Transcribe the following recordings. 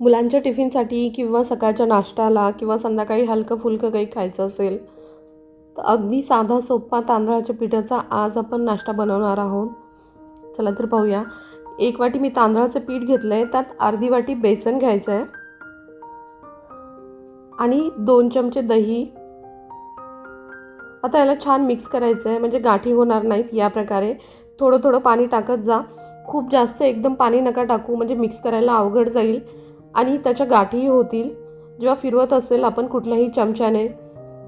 मुलांच्या टिफिनसाठी किंवा सकाळच्या नाश्त्याला किंवा संध्याकाळी हलकं फुलकं काही खायचं असेल तर अगदी साधा सोपा तांदळाच्या पिठाचा आज आपण नाश्ता बनवणार आहोत. चला तर पाहूया. एक वाटी मी तांदळाचं पीठ घेतलं आहे त्यात अर्धी वाटी बेसन घ्यायचं आहे आणि दोन चमचे दही. आता याला छान मिक्स करायचं आहे म्हणजे गाठी होणार नाहीत या प्रकारे. थोडं थोडं पाणी टाकत जा. खूप जास्त एकदम पाणी नका टाकू म्हणजे मिक्स करायला अवघड जाईल. आणि त्याच्या गाठीही होतील. जेव्हा फिरवत असेल आपण कुठल्याही चमच्याने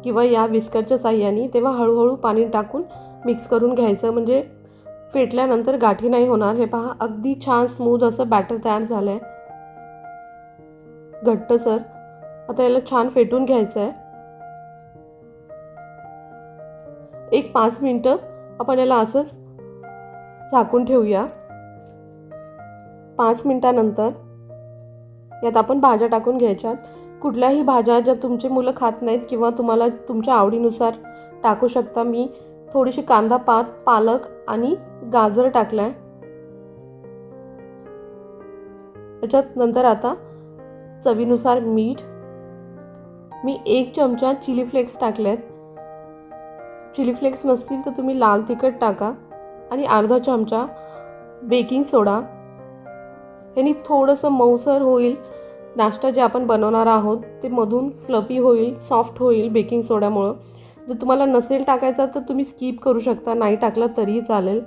किंवा या विस्करच्या साह्याने तेव्हा हळूहळू पाणी टाकून मिक्स करून घ्यायचं. म्हणजे फेटल्यानंतर गाठी नाही होणार. हे पहा अगदी छान स्मूद असं बॅटर तयार झालं आहे घट्ट सर आता याला छान फेटून घ्यायचं आहे एक पाच मिनटं आपण याला असंच झाकून ठेवूया. पाच मिनटानंतर यात आपण भाज्या टाकून घ्यायच्यात. कुठल्याही भाज्या ज्या तुमचे मुलं खात नाहीत किंवा तुम्हाला तुमच्या आवडीनुसार टाकू शकता. मी थोडीशी कांदा पात पालक आणि गाजर टाकलाय. त्याच्यात नंतर आता चवीनुसार मीठ. मी एक चमचा चिली फ्लेक्स टाकलेत. चिली फ्लेक्स नसतील तर तुम्ही लाल तिखट टाका आणि अर्धा चमचा बेकिंग सोडा. यांनी थोडंसं मऊसर होईल. नाश्ता जे आपण बनवणार आहोत ते मधून फ्लपी होईल सॉफ्ट होईल बेकिंग सोड्यामुळं जर तुम्हाला नसेल टाकायचा तर तुम्ही स्किप करू शकता. नाही टाकलं तरीही चालेल.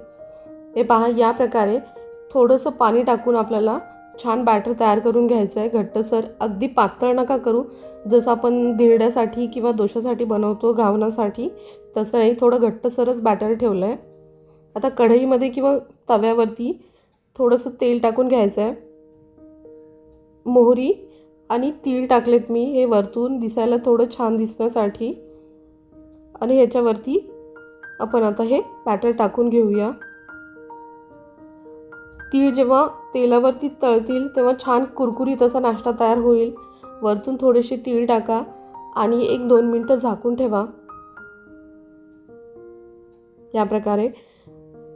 हे पहा या प्रकारे थोडंसं पाणी टाकून आपल्याला छान बॅटर तयार करून घ्यायचं आहे घट्टसर. अगदी पातळ नका करू. जसं आपण धिरड्यासाठी किंवा दोशासाठी बनवतो घावण्यासाठी तसं नाही. थोडं घट्टसरच बॅटर ठेवलं आहे आता कढईमध्ये किंवा तव्यावरती थोडंसं तेल टाकून घ्यायचं आहे. मोहरी आणि तीळ टाकलेत मी हे वरतून दिसायला थोडं छान दिसण्यासाठी. आणि ह्याच्यावरती आपण आता हे बॅटर टाकून घेऊया. तीळ जेव्हा तेलावरती तळतील तेव्हा छान कुरकुरीत असा नाश्ता तयार होईल. वरतून थोडेसे तीळ टाका आणि एक दोन मिनटं झाकून ठेवा. या प्रकारे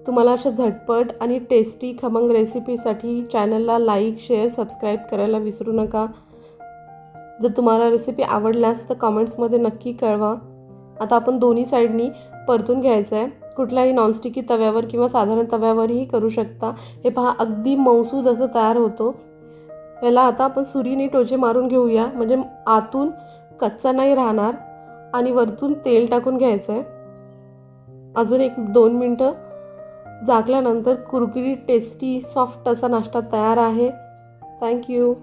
तुम्हाला अशा झटपट आणि टेस्टी खमंग रेसिपीसाठी चॅनलला लाईक शेअर सबस्क्राईब करायला विसरू नका. जर तुम्हाला रेसिपी आवडल्यास तर कॉमेंट्समध्ये नक्की कळवा. आता आपण दोन्ही साईडनी परतून घ्यायचं आहे कुठल्याही नॉनस्टिकी तव्यावर किंवा साधारण तव्यावरही करू शकता. हे पहा अगदी मौसूद असं तयार होतो. याला आता आपण सुरीने टोचे मारून घेऊया. म्हणजे आतून कच्चा नाही राहणार आणि वरतून तेल टाकून घ्यायचं आहे अजून एक दोन मिनटं झाकल्यानंतर कुरकुरीत टेस्टी सॉफ्ट असा नाश्ता तयार आहे. थँक्यू